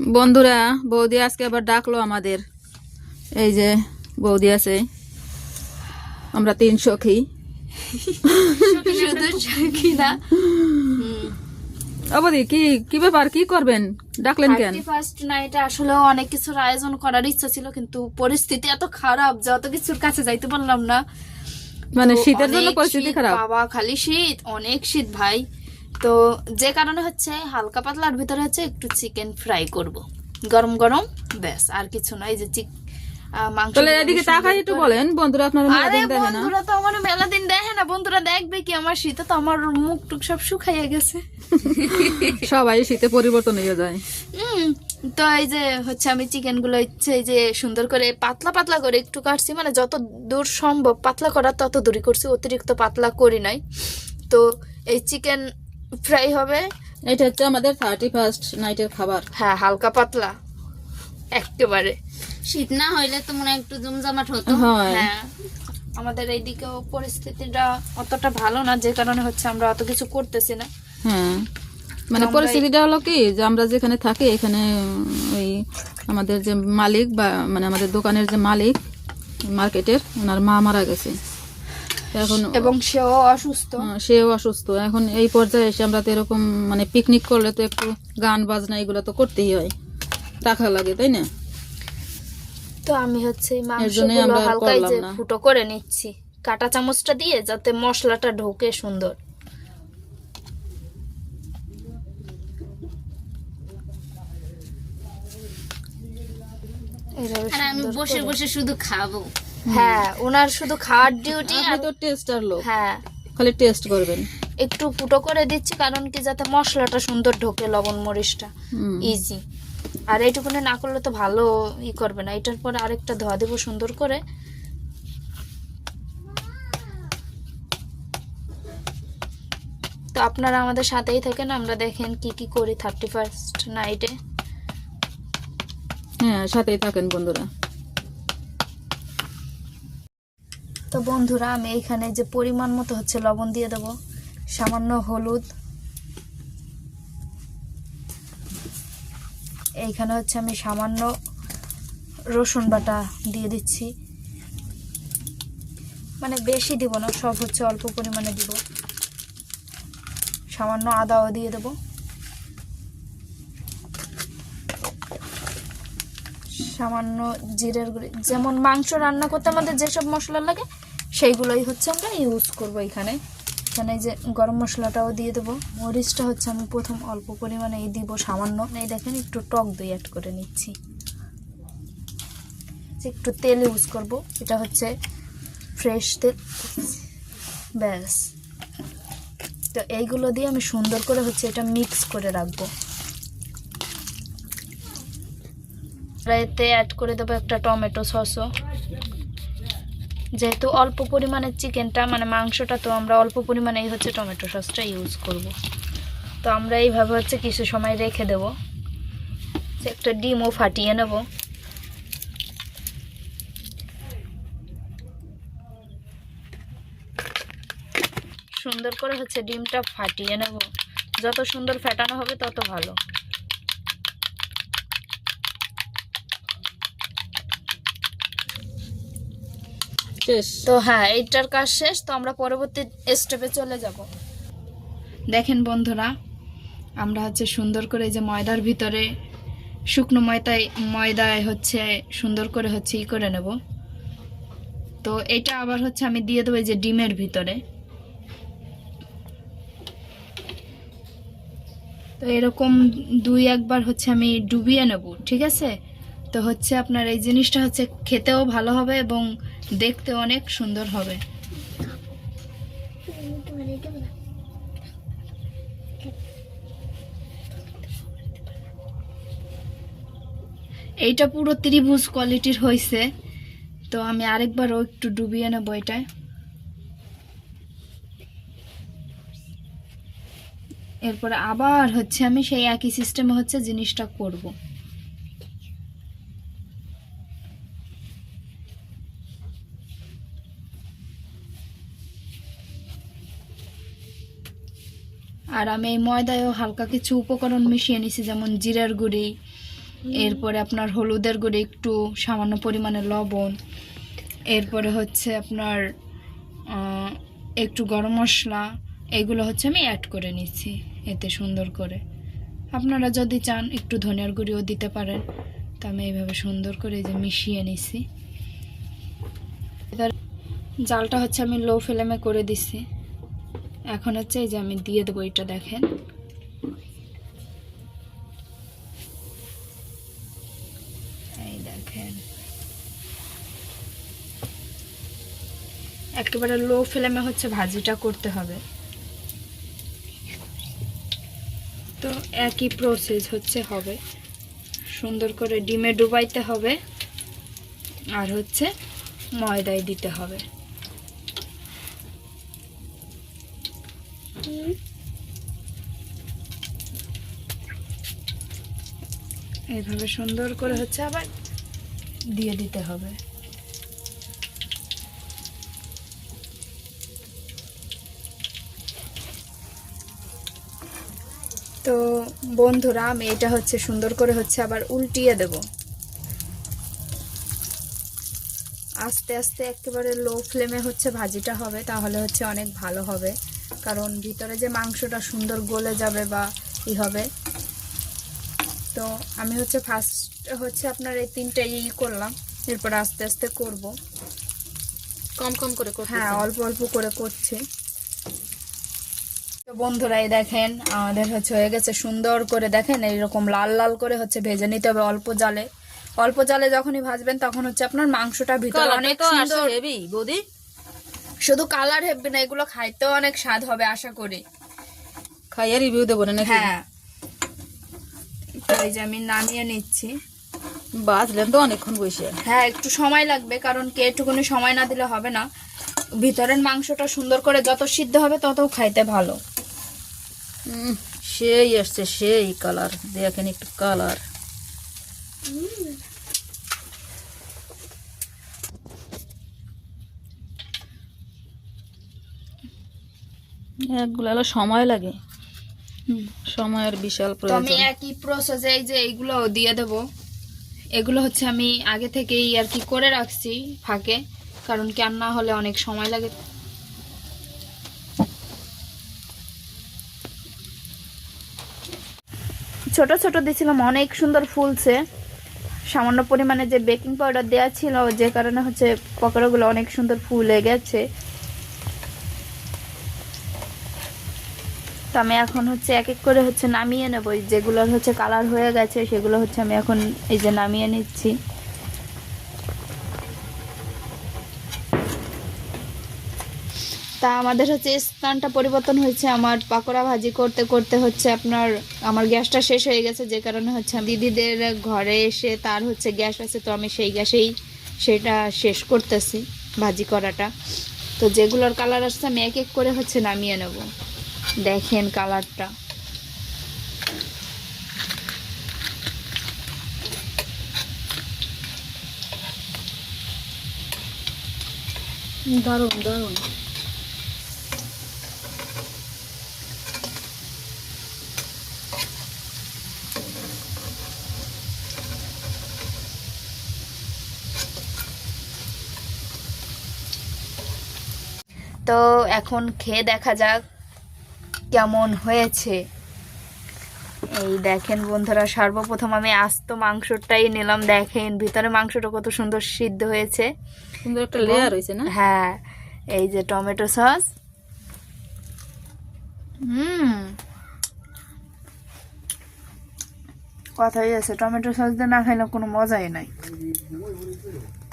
বন্ধুরা বৌদি আজকে আবার ডাকলো আমাদের। এই যে বৌদি আছে। আমরা তিন সখী। কি কি ব্যাপার? কি করবেন? ডাকলেন কেন? ফার্স্ট নাইটে আসলে অনেক কিছুর আয়োজন করার ইচ্ছা ছিল কিন্তু পরিস্থিতি এত খারাপ কিছুর কাছে যাইতে পারলাম না। মানে শীতের জন্য পরিস্থিতি খারাপ। বাবা খালি শীত অনেক শীত ভাই। তো যে কারণে হচ্ছে হালকা পাতলার ভিতরে হচ্ছে একটু চিকেন ফ্রাই করব। গরম গরম ব্যাস আর কিছু নয় যে চিক মাংস এদিকে তাকাই একটু বলেন বন্ধুরা আপনারা আরে মেলাদিন দেখে না? বন্ধুরা তো আমার মেলা দিন দেখে না বন্ধুরা দেখবে কি আমার শীতে তো আমার মুখ টুক সব শুকাইয়া গেছে। সবাই শীতে পরিবর্তন হয়ে যায়। তো এই যে হচ্ছে আমি চিকেনগুলো ইচ্ছে এই যে সুন্দর করে পাতলা পাতলা করে একটু কাটছি মানে যত দূর সম্ভব পাতলা করার তত দূরই করছি অতিরিক্ত পাতলা করি নাই। তো এই চিকেন ফ্রাই হবে। এটা হচ্ছে আমাদের থার্টি ফার্স্ট নাইটের খাবার। হ্যাঁ হালকা পাতলা। একেবারে। শীত না হইলে তো মনে হয় একটু জমজমাট হতো। হ্যাঁ। আমাদের এইদিকেও পরিস্থিতিটা অতটা ভালো না যে কারণে হচ্ছে আমরা অত কিছু করতেছি না। হ্যাঁ মানে পরিস্থিতিটা হলো কি যে আমরা যেখানে থাকি এখানে ওই আমাদের যে মালিক বা মানে আমাদের দোকানের যে মালিক মার্কেটের ওনার মা মারা গেছে। এখন এবং সেও অসুস্থ। সেও অসুস্থ। এখন এই পর্যায়ে এসে আমরা তো এরকম মানে পিকনিক করলে তো একটু গান বাজনা এগুলো তো করতেই হয়। রাখা লাগে তাই না? তো আমি হচ্ছে মাংসগুলো হালকা যে ফুটো করে নিচ্ছি। কাটা চামচটা দিয়ে যাতে মশলাটা ঢোকে সুন্দর। আর আমি বসে বসে শুধু খাব। হ্যাঁ ওনার শুধু খাওয়ার ডিউটি আপনি তো টেস্টার লোক। হ্যাঁ। খালি টেস্ট করবেন। একটু ফুটো করে দিচ্ছি কারণ কি যাতে মশলাটা সুন্দর ঢোকে লবণ মরিচটা। ইজি আর এইটুকুনি না করলে তো ভালো ই করবে না। এটার পরে আরেকটা ধোয়া দেবো সুন্দর করে। তো আপনারা আমাদের সাথেই থাকেন আমরা দেখেন কি কি করি থার্টি ফার্স্ট নাইটে হ্যাঁ সাথেই থাকেন বন্ধুরা। তো বন্ধুরা, আমি এইখানে যে পরিমাণ মতো হচ্ছে লবণ দিয়ে দেবো, সামান্য হলুদ। এইখানে হচ্ছে আমি সামান্য রসুন বাটা দিয়ে দিচ্ছি। মানে বেশি দিব না, সব হচ্ছে অল্প পরিমাণে দিব। সামান্য আদাও দিয়ে দেবো। সামান্য জিরের গুঁড়ি। যেমন মাংস রান্না করতে আমাদের যেসব মশলা লাগে, সেইগুলোই হচ্ছে আমরা ইউজ করব এখানে। এখানে যে গরম মশলাটাও দিয়ে দেবো। মরিচটা হচ্ছে আমি প্রথম অল্প পরিমাণে এই দিব সামান্য। এই দেখেন একটু টক দই অ্যাড করে নিচ্ছি। একটু তেল ইউজ করব। এটা হচ্ছে ফ্রেশ তেল। ব্যাস। তো এইগুলো দিয়ে আমি সুন্দর করে হচ্ছে এটা মিক্স করে রাখব। এতে অ্যাড করে দেবো একটা টমেটো সসও। যেহেতু অল্প পরিমাণে চিকেনটা মানে মাংসটা, তো আমরা অল্প পরিমাণে এই হচ্ছে টমেটো সসটা ইউজ করব। তো আমরা এইভাবে হচ্ছে কিছু সময় রেখে দেব। একটা ডিমও ফাটিয়ে নেব। সুন্দর করে হচ্ছে ডিমটা ফাটিয়ে নেব। যত সুন্দর ফেটানো হবে তত ভালো। শেষ। তো হ্যাঁ এইটার কাজ শেষ তো আমরা পরবর্তী স্টেপে চলে যাব। দেখেন বন্ধুরা আমরা হচ্ছে সুন্দর করে এই যে ময়দার ভিতরে শুকনো ময়দায় ময়দায় হচ্ছে সুন্দর করে হচ্ছে ই করে নেব। তো এটা আবার হচ্ছে আমি দিয়ে দেবো এই যে ডিমের ভিতরে। তো এরকম দুই একবার হচ্ছে আমি ডুবিয়ে নেব ঠিক আছে? তো হচ্ছে আপনার এই জিনিসটা হচ্ছে খেতেও ভালো হবে এবং দেখতে অনেক সুন্দর হবে। এইটা পুরো ত্রিভুজ কোয়ালিটির হয়েছে তো আমি আরেকবারও একটু ডুবিয়ে নেব এটায়। এরপরে আবার হচ্ছে আমি সেই একই সিস্টেমে হচ্ছে জিনিসটা করব। আর আমি এই ময়দায়ও হালকা কিছু উপকরণ মিশিয়ে নিছি, যেমন জিরার গুঁড়ি, এরপরে আপনার হলুদের গুঁড়ি, একটু সামান্য পরিমাণে লবণ, এরপরে হচ্ছে আপনার একটু গরম মশলা, এগুলো হচ্ছে আমি অ্যাড করে নিচ্ছি এতে সুন্দর করে। আপনারা যদি চান একটু ধনিয়ার গুঁড়িও দিতে পারেন, তো আমি এইভাবে সুন্দর করে যে মিশিয়ে নিছি। এবার জালটা হচ্ছে আমি লো ফ্লেমে করে দিছি। এখন হচ্ছে এই যে আমি দিয়ে দেবো এটা দেখেন। এই দেখেন। একেবারে লো ফ্লেমে হচ্ছে ভাজিটা করতে হবে। তো একই প্রসেস হচ্ছে হবে। সুন্দর করে ডিমে ডুবাইতে হবে। আর হচ্ছে ময়দায় দিতে হবে। এইভাবে সুন্দর করে হচ্ছে আবার দিয়ে দিতে হবে। তো বন্ধুরা, আমি এটা হচ্ছে সুন্দর করে হচ্ছে আবার উল্টিয়ে দেব। আস্তে আস্তে একেবারে লো ফ্লেমে হচ্ছে ভাজিটা হবে, তাহলে হচ্ছে অনেক ভালো হবে। কারণ ভিতরে যে মাংসটা সুন্দর গলে যাবে বা ই হবে। তো আমি হচ্ছে ফার্স্ট হচ্ছে আপনার এই তিনটে ই করলাম এরপর আস্তে আস্তে করব। কম কম করে হ্যাঁ অল্প অল্প করে করছি। তো বন্ধুরা এই দেখেন আমাদের হচ্ছে হয়ে গেছে সুন্দর করে দেখেন এইরকম লাল লাল করে হচ্ছে ভেজে নিতে হবে অল্প জালে। অল্প জালে যখনই ভাজবেন তখন হচ্ছে আপনার মাংসটা ভিতরে অনেক সুন্দর হেভি বৌদি। শুধু কালার হেববে না এগুলো খাইতেও অনেক স্বাদ হবে আশা করি। খাইয়া রিভিউ দেবো না হ্যাঁ। এই যে আমি নামিয়ে নিচ্ছি। বাজলেন তো অনেকক্ষণ বসে। হ্যাঁ একটু সময় লাগবে কারণ কে একটুখানি সময় না দিলে হবে না। ভিতরের মাংসটা সুন্দর করে যত সিদ্ধ হবে তত খাইতে ভালো। সেই আসছে সেই কালার দেখেন একটু কালার একগুলো হলো সময় লাগে। সময়ের বিশাল আমি একই প্রসেসে এই যে এইগুলো দিয়ে দেব এগুলো হচ্ছে আমি আগে থেকেই আর কি করে রাখছি ফাঁকে কারণ কি না হলে অনেক সময় লাগে। ছোট ছোট দিয়েছিলাম অনেক সুন্দর ফুলছে। সামান্য পরিমাণে যে বেকিং পাউডার দেওয়া ছিল যে কারণে হচ্ছে পকোড়াগুলো অনেক সুন্দর ফুলে গেছে। তো আমি এখন হচ্ছে এক এক করে হচ্ছে নামিয়ে নেব। যেগুলোর হচ্ছে কালার হয়ে গেছে, সেগুলো হচ্ছে আমি এখন এই যে নামিয়ে নিচ্ছি। তা আমাদের হচ্ছে স্থানটা পরিবর্তন হয়েছে। আমার পাকোড়া ভাজি করতে করতে হচ্ছে আপনার, আমার গ্যাসটা শেষ হয়ে গেছে, যে কারণে হচ্ছে দিদিদের ঘরে এসে তার হচ্ছে গ্যাস আছে, তো আমি সেই গ্যাসেই সেটা শেষ করতেছি ভাজি করাটা। তো যেগুলোর কালার আসছে, আমি এক এক করে হচ্ছে নামিয়ে নেব। দেখেন কালারটা। দারুণ দারুণ। তো এখন খেয়ে দেখা যাক কেমন হয়েছে? এই দেখেন বন্ধুরা সর্বপ্রথম আমি আস্ত মাংসটাই নিলাম। দেখেন ভিতরে মাংসটা কত সুন্দর সিদ্ধ হয়েছে। সুন্দর একটা লেয়ার হয়েছে না? হ্যাঁ এই যে টমেটো সস। হুম। কথাই আছে টমেটো সস দিয়ে না খাইলে কোনো মজাই নাই।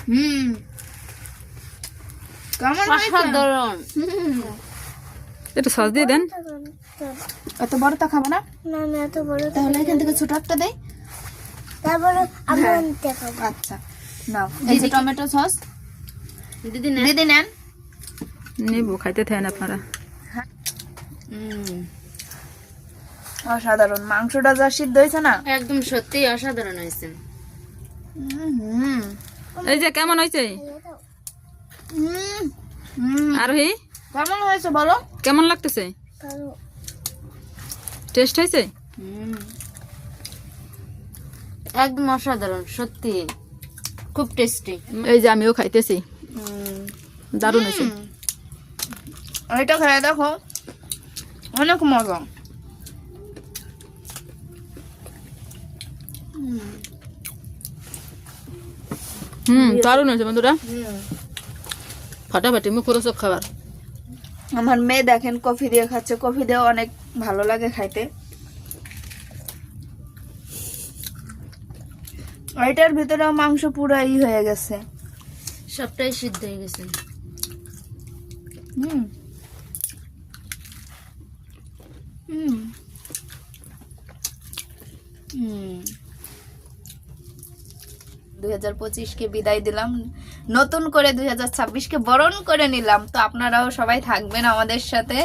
হুম। কেমন? অসাধারণ। একটু সস দিয়ে দেন। এত বড়টা খাব না? না আমি এত বড় তাহলে এখান থেকে ছোট একটা দেই। তারপরে আমি হ্যাঁ। আনতে খাব। আচ্ছা নাও। এই যে টমেটো সস। দিদি না দিদি নেন। নিবো খাইতে থাকেন আপনারা। অসাধারণ। মাংসটা যা সিদ্ধ হয়েছে না। একদম সত্যি অসাধারণ হয়েছে। হুম এই যে কেমন হয়েছে? হুম হুম। আরোহী? কেমন হয়েছে বলো? কেমন লাগতেছে? টেস্ট হয়েছে? একদম অসাধারণ সত্যি। খুব টেস্টি এই যে আমিও খাইতেছি। দারুণ হয়েছে। এটা খেয়ে দেখো। অনেক মজা। হুম দারুণ হয়েছে বন্ধুরা। ফাটাফাটি মুখরোচক খাবার। আমার মেয়ে দেখেন কফি দিয়ে খাচ্ছে। কফি দিয়ে অনেক ভালো লাগে খাইতে। এটার ভিতরেও মাংস পুরাই হয়ে গেছে। সবটাই সিদ্ধ হয়ে গেছে। হুম। হুম। হুম। দুই হাজার পঁচিশকে বিদায় দিলাম। নতুন করে দুই হাজার ছাব্বিশকে বরণ করে নিলাম। তো আপনারাও সবাই থাকবেন আমাদের সাথে।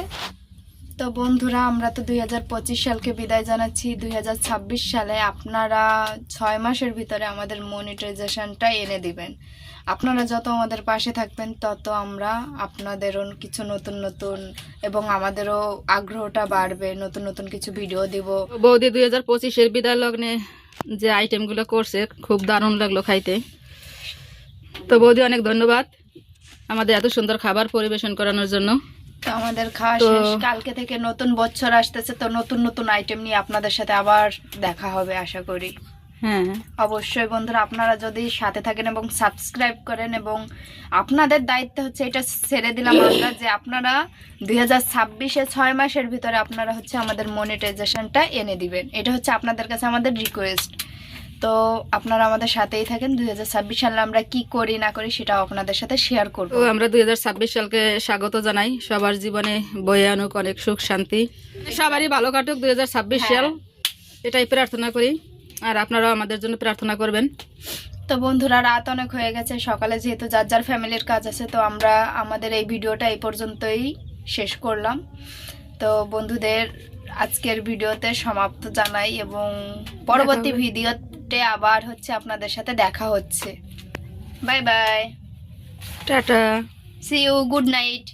তো বন্ধুরা, আমরা তো দুই হাজার পঁচিশ সালকে বিদায় জানাচ্ছি। দুই হাজার ছাব্বিশ সালে আপনারা ছয় মাসের ভিতরে আমাদের মনিটাইজেশনটা এনে দিবেন। আপনারা যত আমাদের পাশে থাকবেন, তত আমরা আপনাদেরও কিছু নতুন নতুন এবং আমাদেরও আগ্রহটা বাড়বে। নতুন নতুন কিছু ভিডিও দিব। বৌদি দুই হাজার পঁচিশের বিদায় লগ্নে যে আইটেমগুলো করছে, খুব দারুণ লাগল খাইতে। তো বৌদি অনেক ধন্যবাদ আমাদের এত সুন্দর খাবার পরিবেশন করানোর জন্য। তো আমাদের খাওয়া শেষ। কালকে থেকে নতুন বছর আসতেছে তো নতুন নতুন আইটেম নিয়ে আপনাদের সাথে আবার দেখা হবে আশা করি। হ্যাঁ। অবশ্যই বন্ধুরা আপনারা যদি সাথে থাকেন এবং সাবস্ক্রাইব করেন এবং আপনাদের দায়িত্ব হচ্ছে এটা ছেড়ে দিলাম আমরা যে আপনারা দুই হাজার ছাব্বিশে ছয় মাসের ভিতরে আপনারা হচ্ছে আমাদের মনিটাইজেশনটা এনে দিবেন। এটা হচ্ছে আপনাদের কাছে আমাদের রিকোয়েস্ট তো আপনারা আমাদের সাথেই থাকেন। দুই হাজার ছাব্বিশ সালে আমরা কি করি না করি সেটাও আপনাদের সাথে শেয়ার করব। আমরা দুই হাজার ছাব্বিশ সালকে স্বাগত জানাই। সবার জীবনে বয়ে আনুক অনেক সুখ শান্তি। সবারই ভালো কাটুক দুই হাজার ছাব্বিশ সাল। এটাই প্রার্থনা করি। আর আপনারাও আমাদের জন্য প্রার্থনা করবেন। তো বন্ধুরা রাত অনেক হয়ে গেছে। সকালে যেহেতু যার যার ফ্যামিলির কাজ আছে তো আমরা আমাদের এই ভিডিওটা এই পর্যন্তই শেষ করলাম। তো বন্ধুদের আজকের ভিডিওতে সমাপ্ত জানাই এবং পরবর্তী ভিডিওতে আবার হচ্ছে আপনাদের সাথে দেখা হচ্ছে। Bye bye. Tata. See you good night